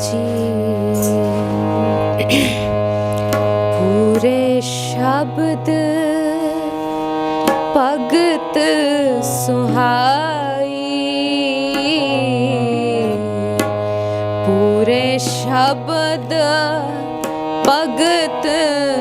ਜੀ। ਪੂਰੇ ਸ਼ਬਦ ਭਗਤ ਸੁਹਾਈ। ਪੂਰੇ ਸ਼ਬਦ ਭਗਤ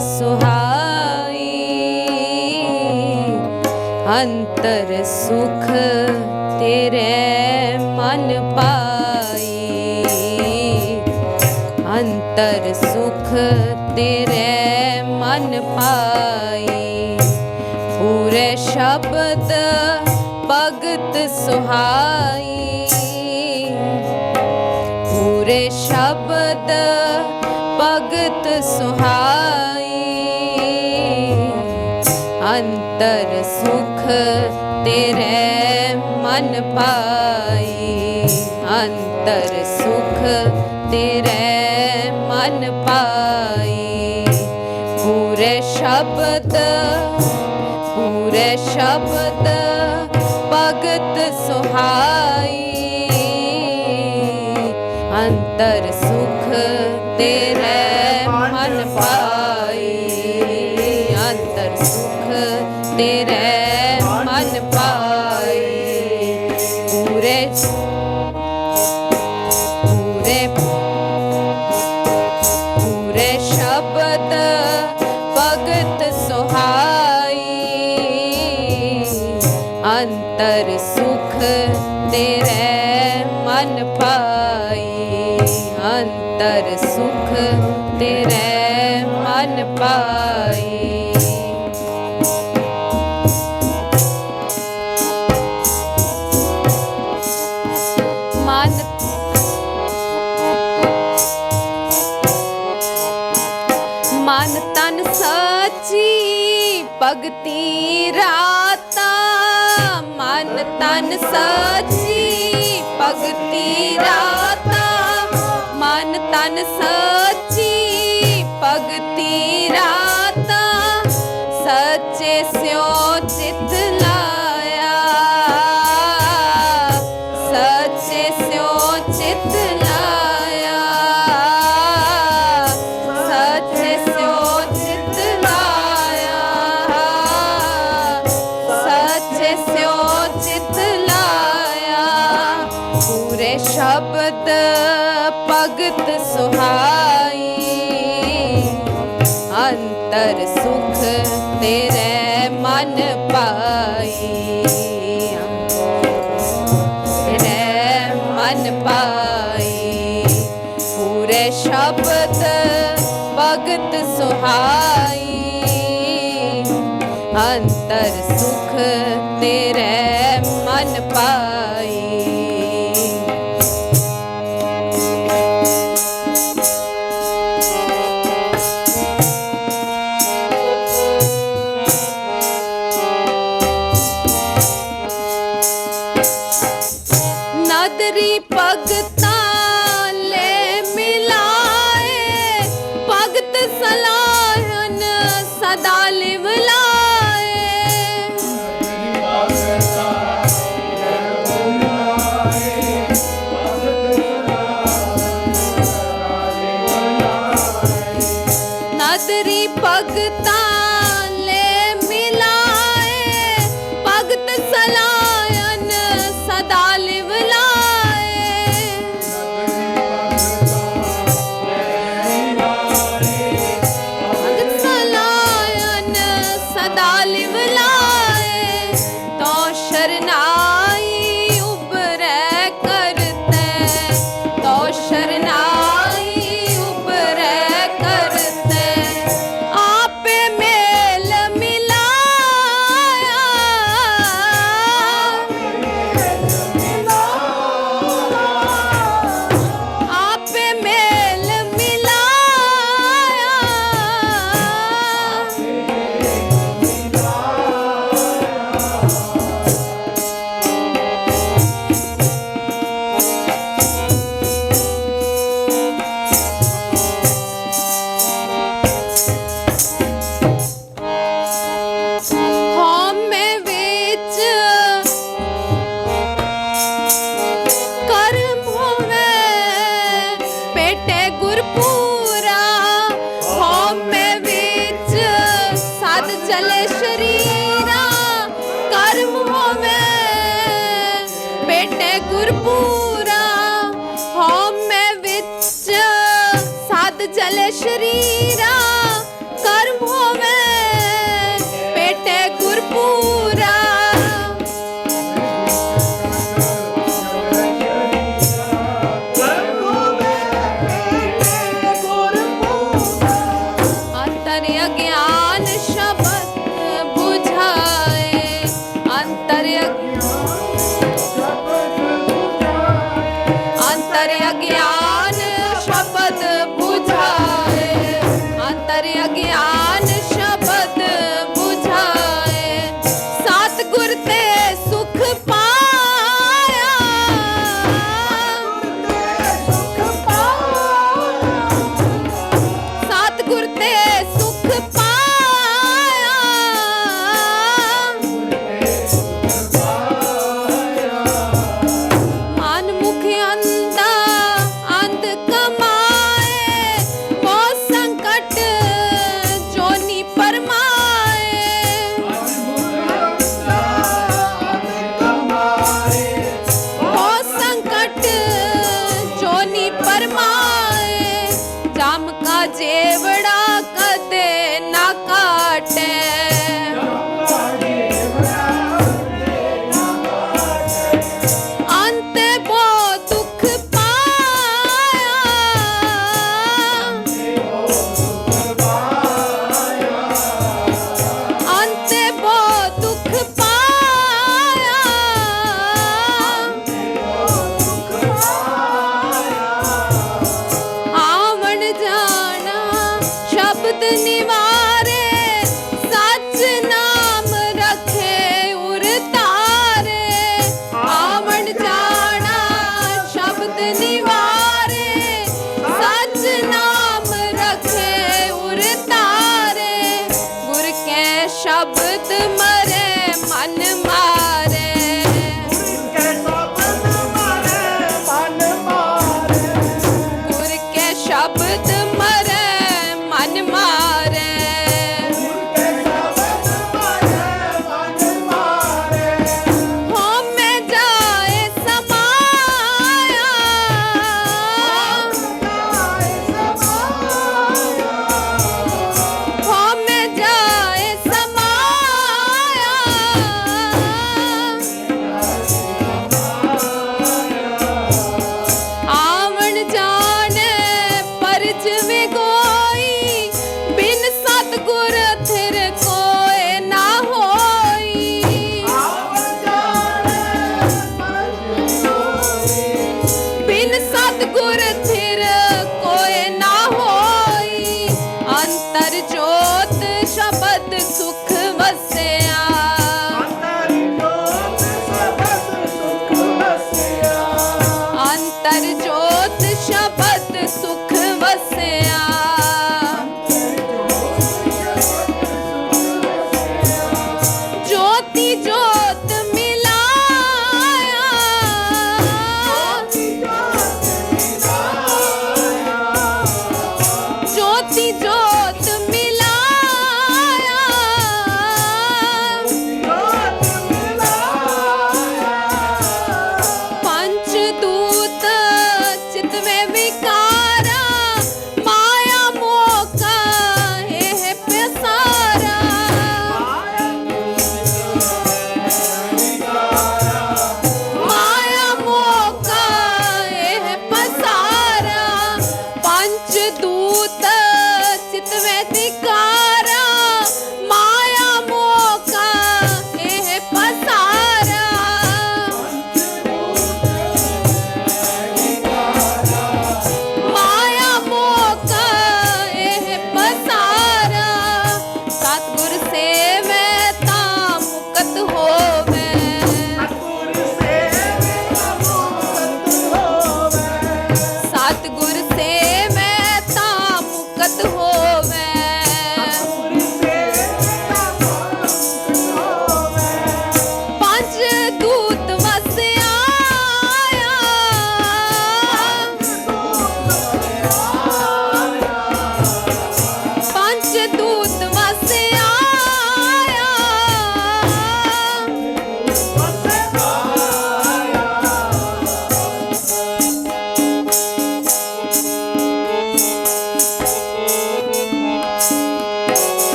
ਸੁਹਾਈ। ਅੰਤਰ ਸੁਖ ਤੇਰੇ ਮਨ ਪਾਈ। ਪੂਰੇ ਸ਼ਬਦ ਭਗਤ ਸੁਹਾਈ। ਪੂਰੇ ਸ਼ਬਦ ਭਗਤ ਸੁਹਾਈ। ਅੰਤਰ ਸੁਖ ਤੇਰੇ ਮਨ ਪਾਈ। ਅੰਤਰ ਸੁਖ ਤੇਰੇ ਮਨ ਪਾਈ। ਸ਼ਬਦ ਪੂਰੇ ਸ਼ਬਦ ਭਗਤ ਸੁਹਾਈ। तेरे ਸੱਚੇ ਸਿਓ ਚਿਤ লাই ਅੰਤਰ ਅੰਤਰ ever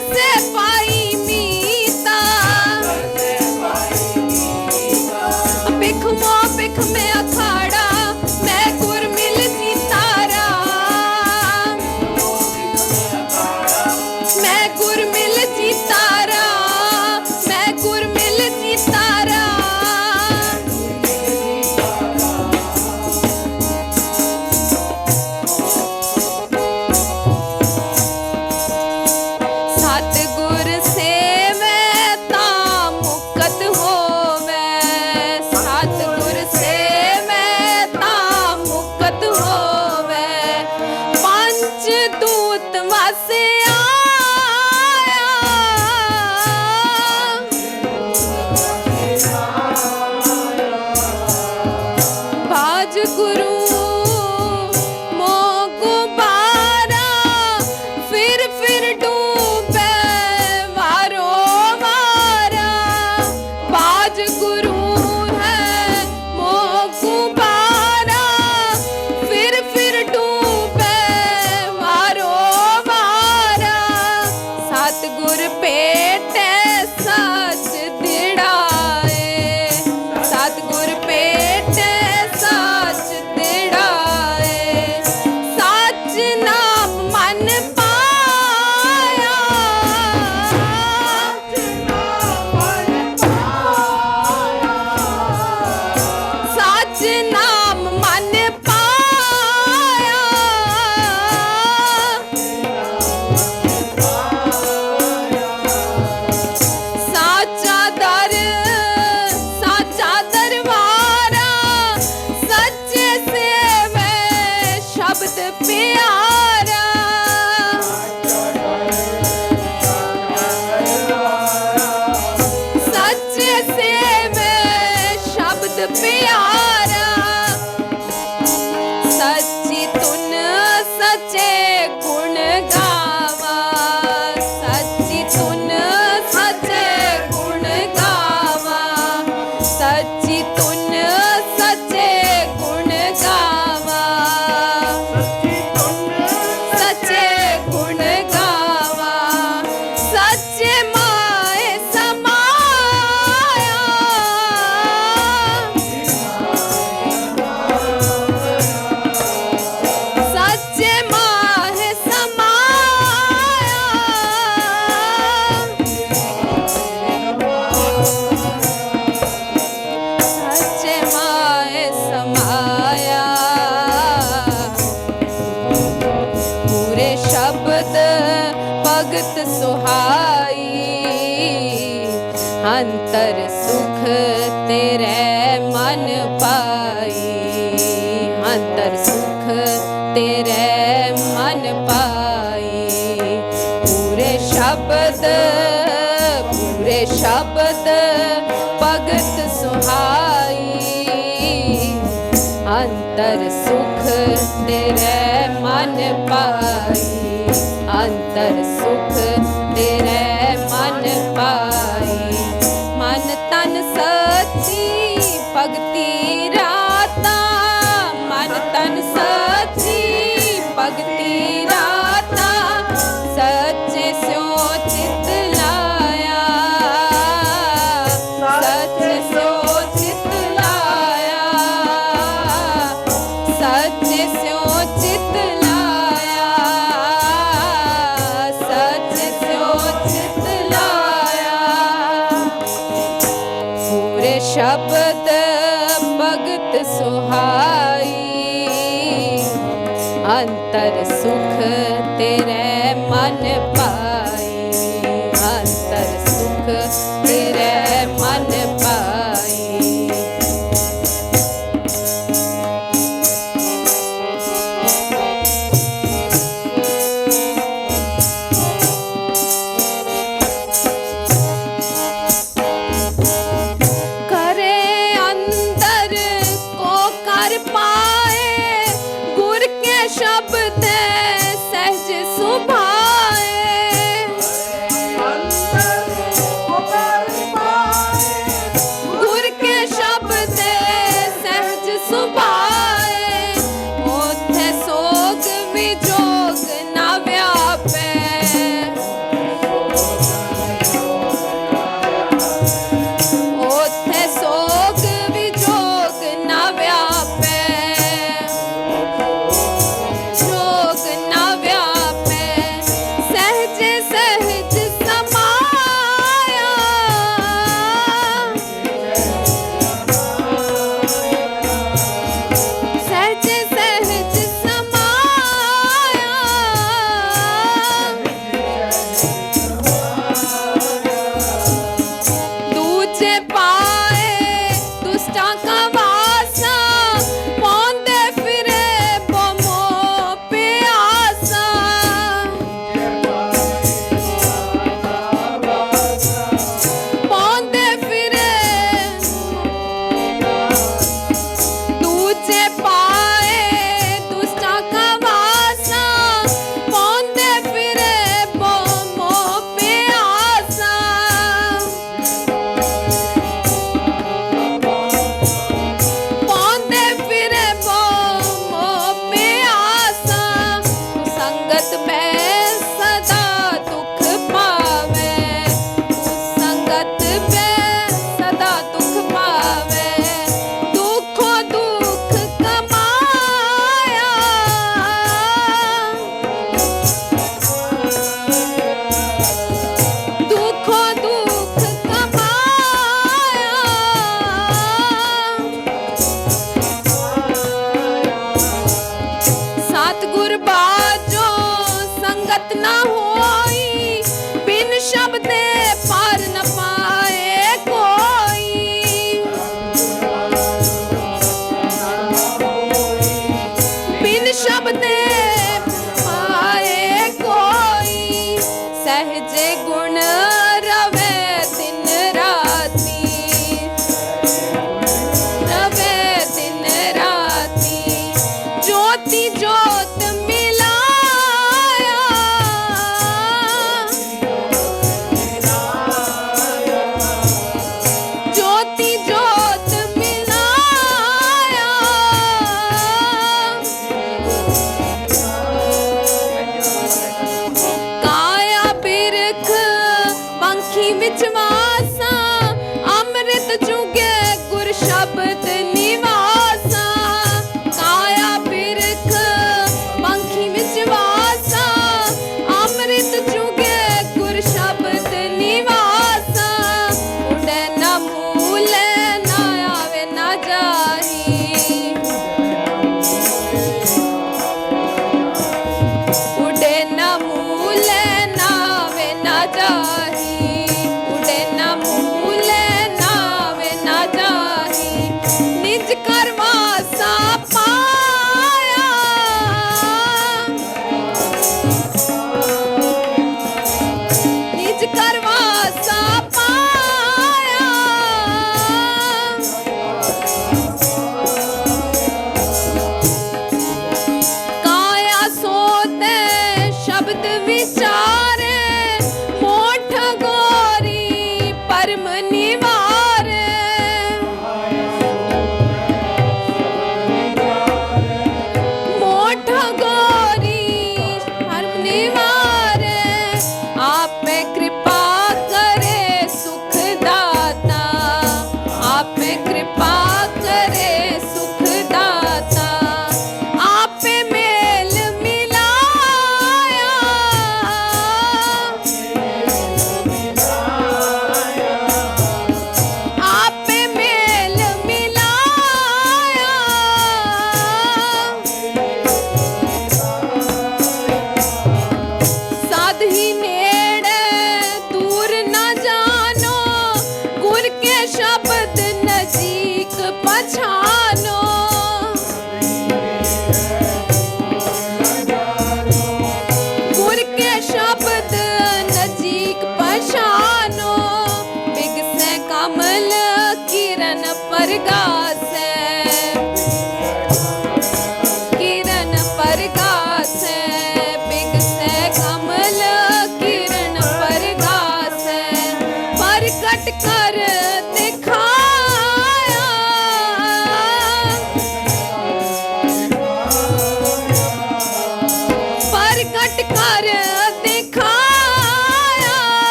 step on. ਸ਼ਬਦ ਭਗਤ ਸੁਹਾਈ। ਅੰਤਰ ਸੁਖ ਤੇਰੇ ਮਨ ਪਾਈ। ਅੰਤਰ ਸੁਖ ਤੇਰੇ ਮਨ ਪਾਈ। ਸੁਹਾਈ। ਅੰਤਰ ਸੁਖ ਤੇਰੇ ਮਨ ਪਾ now tomorrow. જ કરવા સા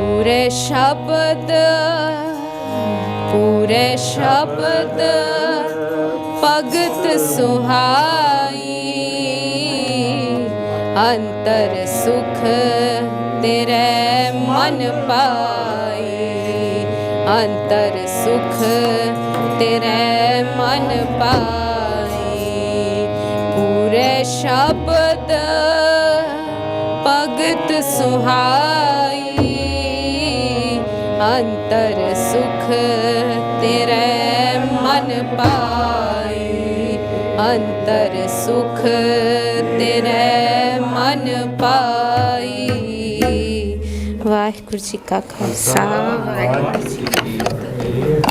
ਪੂਰੇ ਸ਼ਬਦ ਪੂਰੇ ਸ਼ਬਦ, ਭਗਤ ਸੁਹਾਈ। ਅੰਤਰ ਸੁਖ ਤੇਰੇ ਮਨ ਪਾਈ। ਅੰਤਰ ਸੁਖ ਤੇਰੇ ਮਨ ਪਾਈ। ਪੂਰੇ ਸ਼ਬਦ, ਭਗਤ ਸੁਹਾਈ। ਅੰਤਰ ਸੁਖ ਤੇਰੇ ਮਨ ਪਾਈ। ਵਾਹਿਗੁਰੂ ਜੀ ਕਾ ਖਾਲਸਾ। ਵਾਹਿਗੁਰੂ ਜੀ ਕੀ ਫਤਿਹ।